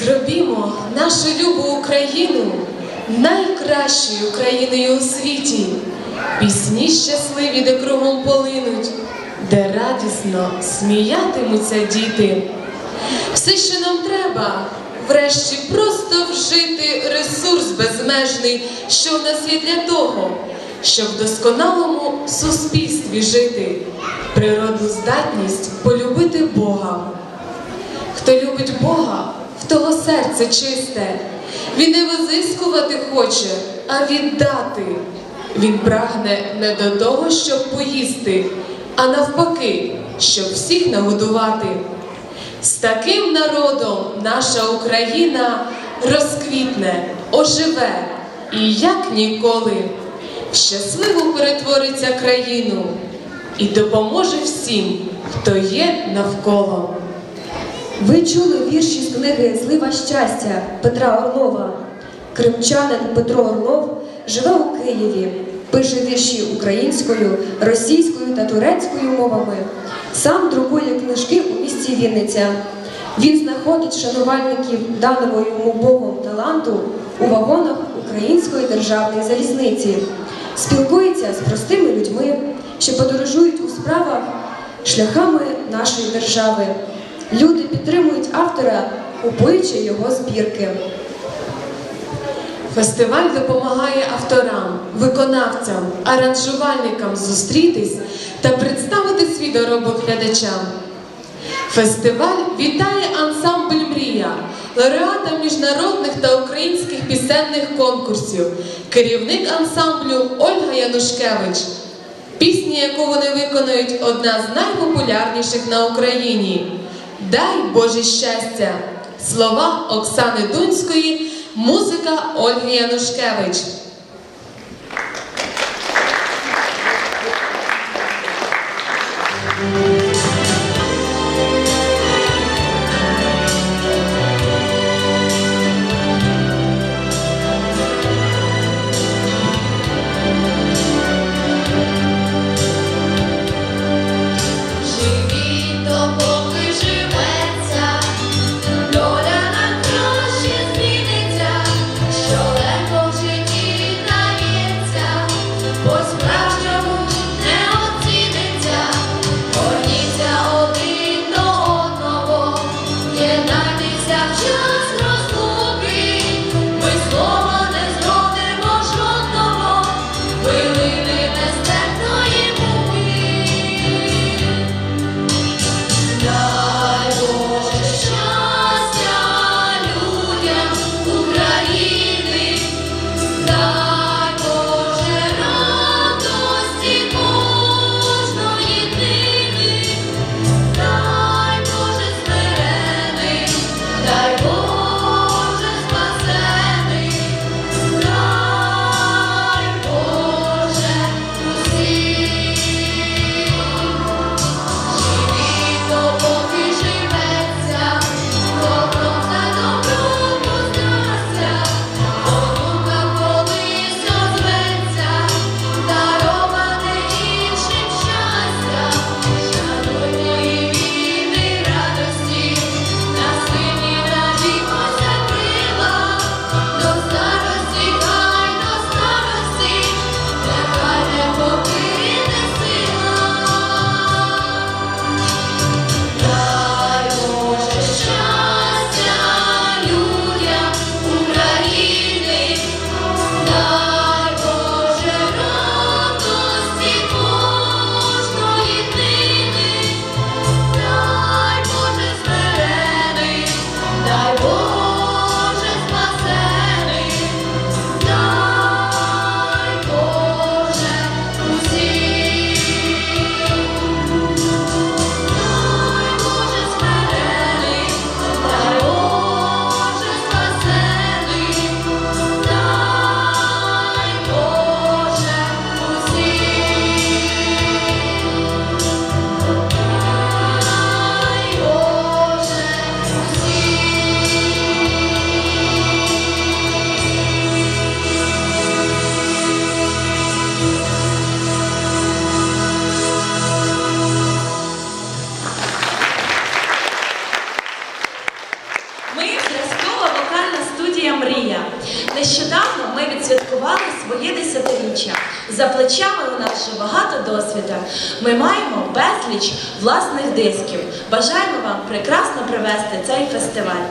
Зробімо нашу любу Україну найкращою країною у світі. Пісні щасливі, де кругом полинуть, де радісно сміятимуться діти. Все, що нам треба, врешті просто вжити ресурс безмежний, що в нас є для того, щоб в досконалому суспільстві жити, природну здатність полюбити Бога. Хто любить Бога, в того серце чисте. Він не визискувати хоче, а віддати. Він прагне не до того, щоб поїсти, а навпаки, щоб всіх нагодувати. З таким народом наша Україна розквітне, оживе і як ніколи в щасливу перетвориться країну і допоможе всім, хто є навколо. Ви чули вірші з книги Злива щастя Петра Орлова. Кримчанин Петро Орлов живе у Києві, пише вірші українською, російською та турецькою мовами. Сам друкує книжки у місті Вінниця. Він знаходить шанувальників даного йому Богом таланту у вагонах Української державної залізниці, спілкується з простими людьми, що подорожують у справах шляхами нашої держави. Люди підтримують автора, купуючи його збірки. Фестиваль допомагає авторам, виконавцям, аранжувальникам зустрітись та представити свій доробок глядачам. Фестиваль вітає ансамбль Мрія, лауреата міжнародних та українських пісенних конкурсів, керівник ансамблю Ольга Янушкевич. Пісні, яку вони виконують, одна з найпопулярніших на Україні. Дай Боже щастя! Слова Оксани Дунської, музика Ольги Янушкевич. Ми зразкова вокальна студія Мрія. Нещодавно ми відсвяткували своє десятиріччя. За плечами у нас вже багато досвіда. Ми маємо безліч власних дисків. Бажаємо вам прекрасно провести цей фестиваль.